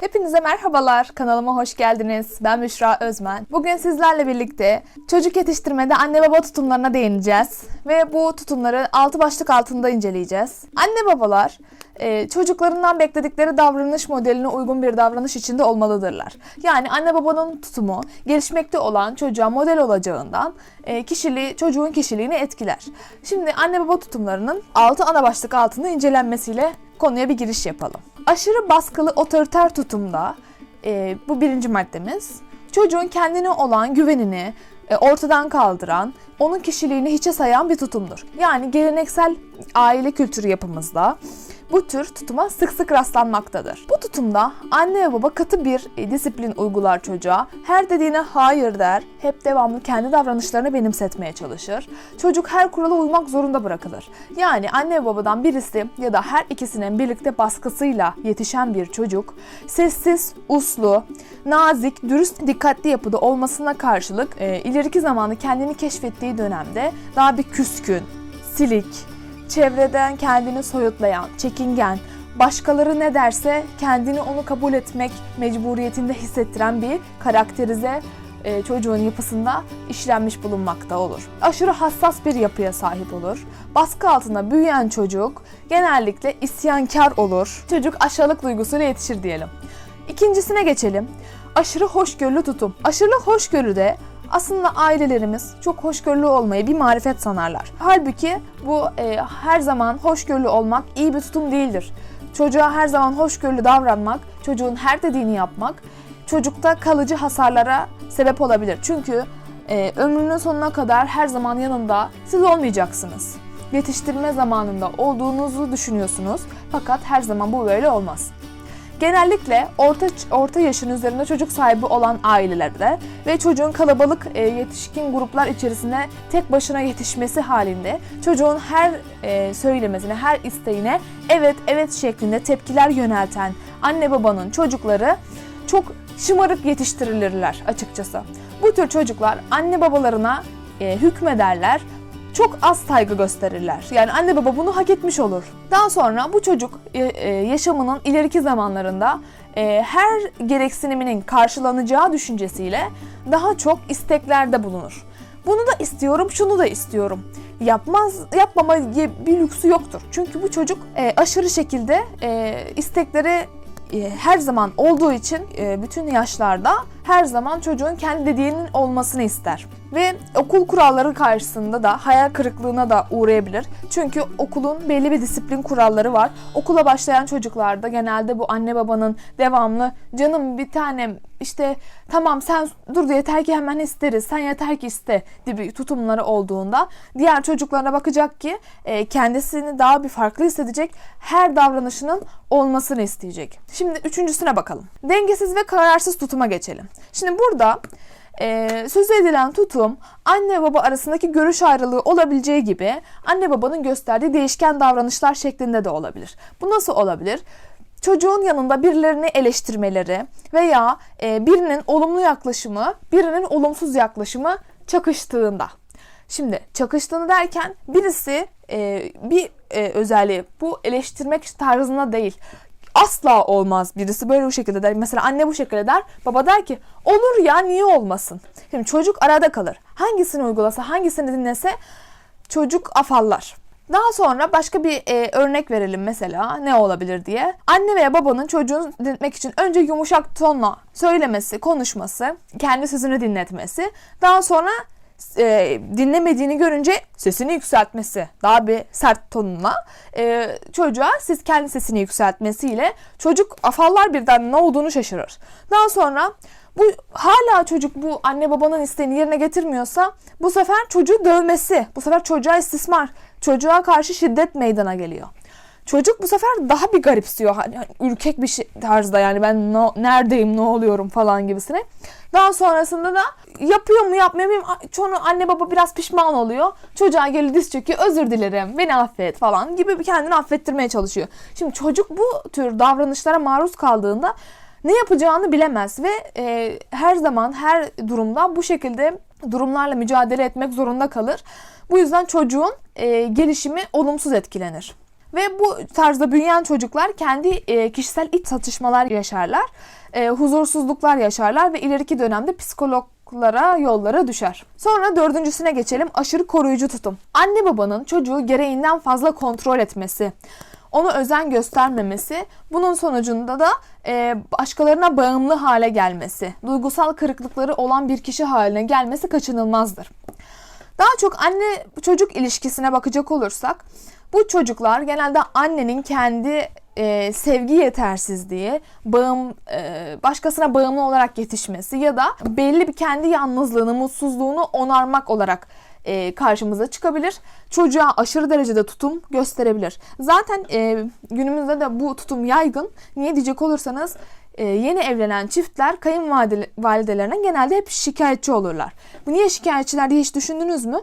Hepinize merhabalar. Kanalıma hoş geldiniz. Ben Büşra Özmen. Bugün sizlerle birlikte çocuk yetiştirmede anne baba tutumlarına değineceğiz. Ve bu tutumları altı başlık altında inceleyeceğiz. Anne babalar e, çocuklarından bekledikleri davranış modeline uygun bir davranış içinde olmalıdırlar. Yani anne babanın tutumu gelişmekte olan çocuğa model olacağından e, kişiliği, çocuğun kişiliğini etkiler. Şimdi anne baba tutumlarının altı ana başlık altında incelenmesiyle konuya bir giriş yapalım. Aşırı baskılı otoriter tutumda e, bu birinci maddemiz çocuğun kendine olan güvenini e, ortadan kaldıran, onun kişiliğini hiçe sayan bir tutumdur. Yani geleneksel aile kültürü yapımızda bu tür tutuma sık sık rastlanmaktadır. Bu tutumda anne ve baba katı bir e, disiplin uygular çocuğa. Her dediğine hayır der, hep devamlı kendi davranışlarını benimsetmeye çalışır. Çocuk her kurala uymak zorunda bırakılır. Yani anne ve babadan birisi ya da her ikisinin birlikte baskısıyla yetişen bir çocuk sessiz, uslu, nazik, dürüst, dikkatli yapıda olmasına karşılık e, ileriki zamanı kendini keşfettiği dönemde daha bir küskün, silik, çevreden kendini soyutlayan, çekingen, başkaları ne derse kendini onu kabul etmek mecburiyetinde hissettiren bir karakterize e, çocuğun yapısında işlenmiş bulunmakta olur. Aşırı hassas bir yapıya sahip olur. Baskı altında büyüyen çocuk genellikle isyankar olur. Çocuk aşağılık duygusuyla yetişir diyelim. İkincisine geçelim. Aşırı hoşgörülü tutum. Aşırı hoşgörüde aslında ailelerimiz çok hoşgörülü olmayı bir marifet sanarlar. Halbuki bu e, her zaman hoşgörülü olmak iyi bir tutum değildir. Çocuğa her zaman hoşgörülü davranmak, çocuğun her dediğini yapmak çocukta kalıcı hasarlara sebep olabilir. Çünkü e, ömrünün sonuna kadar her zaman yanında siz olmayacaksınız. Yetiştirme zamanında olduğunuzu düşünüyorsunuz fakat her zaman bu böyle olmaz. Genellikle orta orta yaşın üzerinde çocuk sahibi olan ailelerde ve çocuğun kalabalık e, yetişkin gruplar içerisinde tek başına yetişmesi halinde çocuğun her e, söylemesine, her isteğine evet evet şeklinde tepkiler yönelten anne babanın çocukları çok şımarık yetiştirilirler açıkçası. Bu tür çocuklar anne babalarına e, hükmederler çok az saygı gösterirler. Yani anne baba bunu hak etmiş olur. Daha sonra bu çocuk e, e, yaşamının ileriki zamanlarında e, her gereksiniminin karşılanacağı düşüncesiyle daha çok isteklerde bulunur. Bunu da istiyorum, şunu da istiyorum. Yapmaz, yapmama bir lüksü yoktur. Çünkü bu çocuk aşırı şekilde istekleri her zaman olduğu için bütün yaşlarda her zaman çocuğun kendi dediğinin olmasını ister. Ve okul kuralları karşısında da hayal kırıklığına da uğrayabilir. Çünkü okulun belli bir disiplin kuralları var. Okula başlayan çocuklarda genelde bu anne babanın devamlı canım bir tanem işte tamam sen dur yeter ki hemen isteriz sen yeter ki iste gibi tutumları olduğunda diğer çocuklarına bakacak ki e, kendisini daha bir farklı hissedecek her davranışının olmasını isteyecek. Şimdi üçüncüsüne bakalım. Dengesiz ve kararsız tutuma geçelim. Şimdi burada e, söz edilen tutum anne baba arasındaki görüş ayrılığı olabileceği gibi anne babanın gösterdiği değişken davranışlar şeklinde de olabilir. Bu nasıl olabilir? Çocuğun yanında birilerini eleştirmeleri veya e, birinin olumlu yaklaşımı, birinin olumsuz yaklaşımı çakıştığında. Şimdi çakıştığını derken birisi e, bir e, özelliği bu eleştirmek tarzında değil asla olmaz birisi böyle bu şekilde der. Mesela anne bu şekilde der. Baba der ki olur ya niye olmasın. Şimdi çocuk arada kalır. Hangisini uygulasa hangisini dinlese çocuk afallar. Daha sonra başka bir e, örnek verelim mesela ne olabilir diye. Anne veya babanın çocuğunu dinletmek için önce yumuşak tonla söylemesi, konuşması, kendi sözünü dinletmesi. Daha sonra e, dinlemediğini görünce sesini yükseltmesi daha bir sert tonunla e, çocuğa siz kendi sesini yükseltmesiyle çocuk afallar birden ne olduğunu şaşırır. Daha sonra bu hala çocuk bu anne babanın isteğini yerine getirmiyorsa bu sefer çocuğu dövmesi, bu sefer çocuğa istismar, çocuğa karşı şiddet meydana geliyor. Çocuk bu sefer daha bir garipsiyor. Hani, hani ürkek bir şey, tarzda yani ben no, neredeyim, ne oluyorum falan gibisine. Daha sonrasında da yapıyor mu yapmıyor mu çoğunu anne baba biraz pişman oluyor. Çocuğa geliyor diz çöküyor özür dilerim beni affet falan gibi kendini affettirmeye çalışıyor. Şimdi çocuk bu tür davranışlara maruz kaldığında ne yapacağını bilemez ve e, her zaman her durumda bu şekilde durumlarla mücadele etmek zorunda kalır. Bu yüzden çocuğun e, gelişimi olumsuz etkilenir. Ve bu tarzda büyüyen çocuklar kendi e, kişisel iç satışmalar yaşarlar. E, huzursuzluklar yaşarlar ve ileriki dönemde psikologlara yollara düşer. Sonra dördüncüsüne geçelim aşırı koruyucu tutum. Anne babanın çocuğu gereğinden fazla kontrol etmesi, ona özen göstermemesi, bunun sonucunda da e, başkalarına bağımlı hale gelmesi, duygusal kırıklıkları olan bir kişi haline gelmesi kaçınılmazdır. Daha çok anne çocuk ilişkisine bakacak olursak bu çocuklar genelde annenin kendi e, sevgi yetersizliği, bağım, e, başkasına bağımlı olarak yetişmesi ya da belli bir kendi yalnızlığını, mutsuzluğunu onarmak olarak e, karşımıza çıkabilir. Çocuğa aşırı derecede tutum gösterebilir. Zaten e, günümüzde de bu tutum yaygın. Niye diyecek olursanız e, yeni evlenen çiftler kayınvalidelerine genelde hep şikayetçi olurlar. Bu niye şikayetçiler diye hiç düşündünüz mü?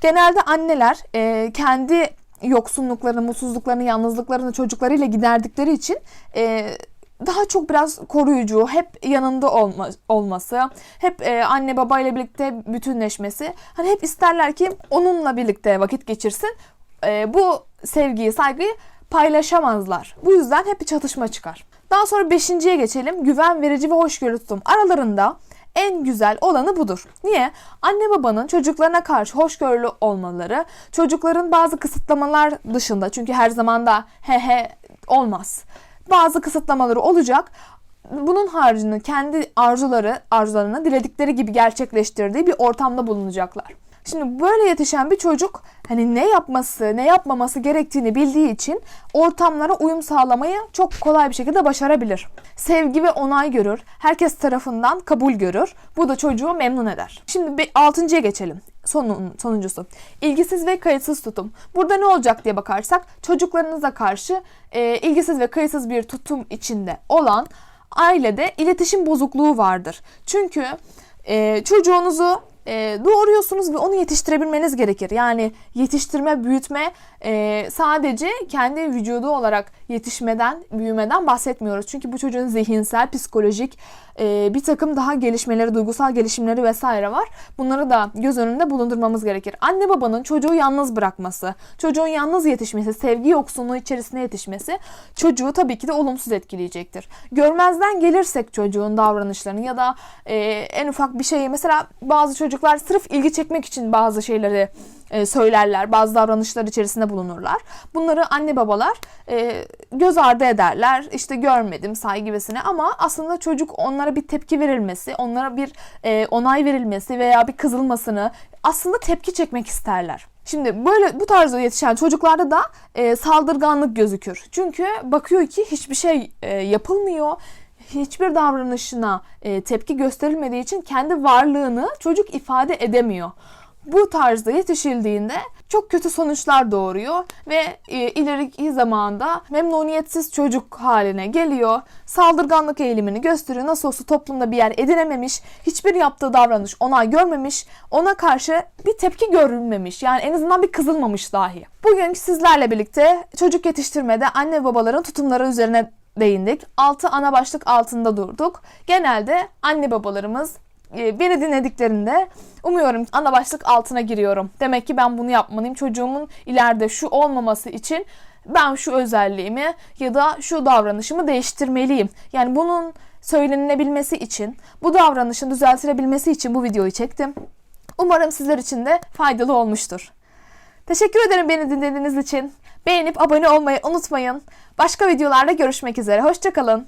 Genelde anneler e, kendi yoksunluklarını, mutsuzluklarını, yalnızlıklarını çocuklarıyla giderdikleri için e, daha çok biraz koruyucu, hep yanında olma, olması, hep e, anne babayla birlikte bütünleşmesi. Hani hep isterler ki onunla birlikte vakit geçirsin. E, bu sevgiyi, saygıyı paylaşamazlar. Bu yüzden hep bir çatışma çıkar. Daha sonra beşinciye geçelim. Güven verici ve hoşgörü tutum. Aralarında en güzel olanı budur. Niye? Anne babanın çocuklarına karşı hoşgörülü olmaları, çocukların bazı kısıtlamalar dışında çünkü her zaman da he he olmaz. Bazı kısıtlamaları olacak. Bunun haricinde kendi arzuları, arzularını diledikleri gibi gerçekleştirdiği bir ortamda bulunacaklar. Şimdi böyle yetişen bir çocuk hani ne yapması, ne yapmaması gerektiğini bildiği için ortamlara uyum sağlamayı çok kolay bir şekilde başarabilir. Sevgi ve onay görür, herkes tarafından kabul görür. Bu da çocuğu memnun eder. Şimdi bir altıncıya geçelim. Sonun, sonuncusu. İlgisiz ve kayıtsız tutum. Burada ne olacak diye bakarsak çocuklarınıza karşı e, ilgisiz ve kayıtsız bir tutum içinde olan ailede iletişim bozukluğu vardır. Çünkü e, çocuğunuzu e, doğuruyorsunuz ve onu yetiştirebilmeniz gerekir. Yani yetiştirme, büyütme e, sadece kendi vücudu olarak yetişmeden, büyümeden bahsetmiyoruz. Çünkü bu çocuğun zihinsel, psikolojik e, bir takım daha gelişmeleri, duygusal gelişimleri vesaire var. Bunları da göz önünde bulundurmamız gerekir. Anne babanın çocuğu yalnız bırakması, çocuğun yalnız yetişmesi, sevgi yoksunluğu içerisine yetişmesi çocuğu tabii ki de olumsuz etkileyecektir. Görmezden gelirsek çocuğun davranışlarını ya da e, en ufak bir şeyi mesela bazı çocuklar sırf ilgi çekmek için bazı şeyleri e, söylerler, bazı davranışlar içerisinde bulunurlar. Bunları anne babalar e, göz ardı ederler. İşte görmedim saygı vesine ama aslında çocuk onlara bir tepki verilmesi, onlara bir e, onay verilmesi veya bir kızılmasını aslında tepki çekmek isterler. Şimdi böyle bu tarzda yetişen çocuklarda da e, saldırganlık gözükür. Çünkü bakıyor ki hiçbir şey e, yapılmıyor hiçbir davranışına e, tepki gösterilmediği için kendi varlığını çocuk ifade edemiyor bu tarzda yetişildiğinde çok kötü sonuçlar doğuruyor ve e, ileriki zamanda memnuniyetsiz çocuk haline geliyor. Saldırganlık eğilimini gösteriyor. Nasıl olsa toplumda bir yer edinememiş, hiçbir yaptığı davranış onay görmemiş, ona karşı bir tepki görülmemiş. Yani en azından bir kızılmamış dahi. Bugün sizlerle birlikte çocuk yetiştirmede anne babaların tutumları üzerine değindik. Altı ana başlık altında durduk. Genelde anne babalarımız e, beni dinlediklerinde umuyorum ana başlık altına giriyorum. Demek ki ben bunu yapmalıyım. Çocuğumun ileride şu olmaması için ben şu özelliğimi ya da şu davranışımı değiştirmeliyim. Yani bunun söylenilebilmesi için, bu davranışın düzeltilebilmesi için bu videoyu çektim. Umarım sizler için de faydalı olmuştur. Teşekkür ederim beni dinlediğiniz için. Beğenip abone olmayı unutmayın. Başka videolarda görüşmek üzere. Hoşçakalın.